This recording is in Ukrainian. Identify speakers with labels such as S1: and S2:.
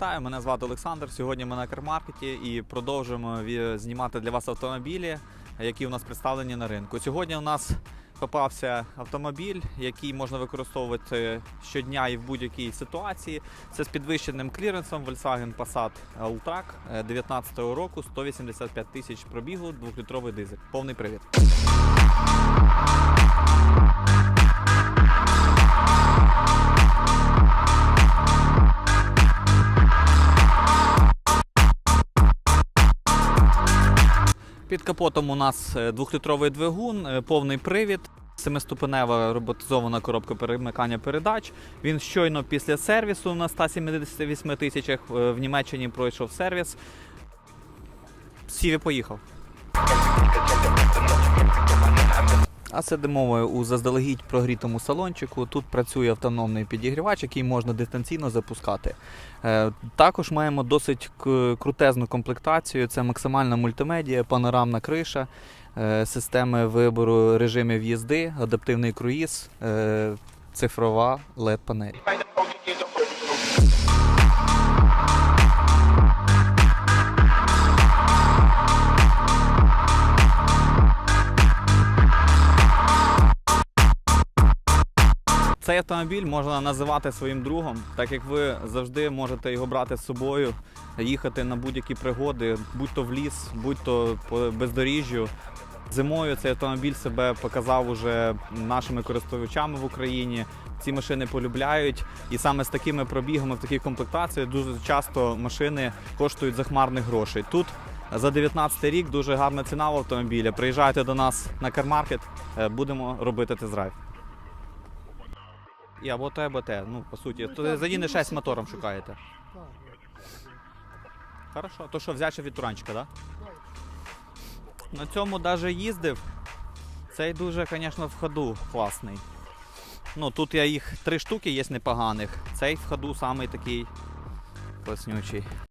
S1: Вітаю, мене звати Олександр. Сьогодні ми на кармаркеті і продовжуємо знімати для вас автомобілі, які у нас представлені на ринку. Сьогодні у нас попався автомобіль, який можна використовувати щодня і в будь-якій ситуації. Це з підвищеним кліренсом Volkswagen Passat Alltrack 2019 року, 185 тисяч пробігу, 2-літровий дизель. Повний привід. Під капотом у нас е, двохлітровий двигун, е, повний привід, семиступенева роботизована коробка перемикання передач. Він щойно після сервісу на 178 тисячах е, в Німеччині пройшов сервіс. Сів і поїхав. А сидимо у заздалегідь прогрітому салончику. Тут працює автономний підігрівач, який можна дистанційно запускати. Е, Також маємо досить крутезну комплектацію. Це максимальна мультимедія, панорамна криша, е, системи вибору режимів їзди, адаптивний круїз, е, цифрова LED-панель. Цей автомобіль можна називати своїм другом, так як ви завжди можете його брати з собою, їхати на будь-які пригоди, будь-то в ліс, будь-то по бездоріжжю. Зимою цей автомобіль себе показав уже нашими користувачами в Україні. Ці машини полюбляють, і саме з такими пробігами, в такій комплектації дуже часто машини коштують захмарних грошей. Тут за 19 рік дуже гарна ціна в автомобіля. Приїжджайте до нас на кармаркет, е, будемо робити тест-драйв. І або те, або те. Ну, по суті.
S2: Ну,
S1: То
S2: так,
S1: задіне
S2: ну,
S1: 6
S2: ну,
S1: мотором шукаєте.
S2: Так,
S1: Хорошо. То що, ще від туранчика, так?
S2: Да?
S1: На цьому навіть їздив. Цей дуже, звісно, в ходу класний. Ну, тут я їх три штуки є непоганих. Цей в ходу самий такий класнючий.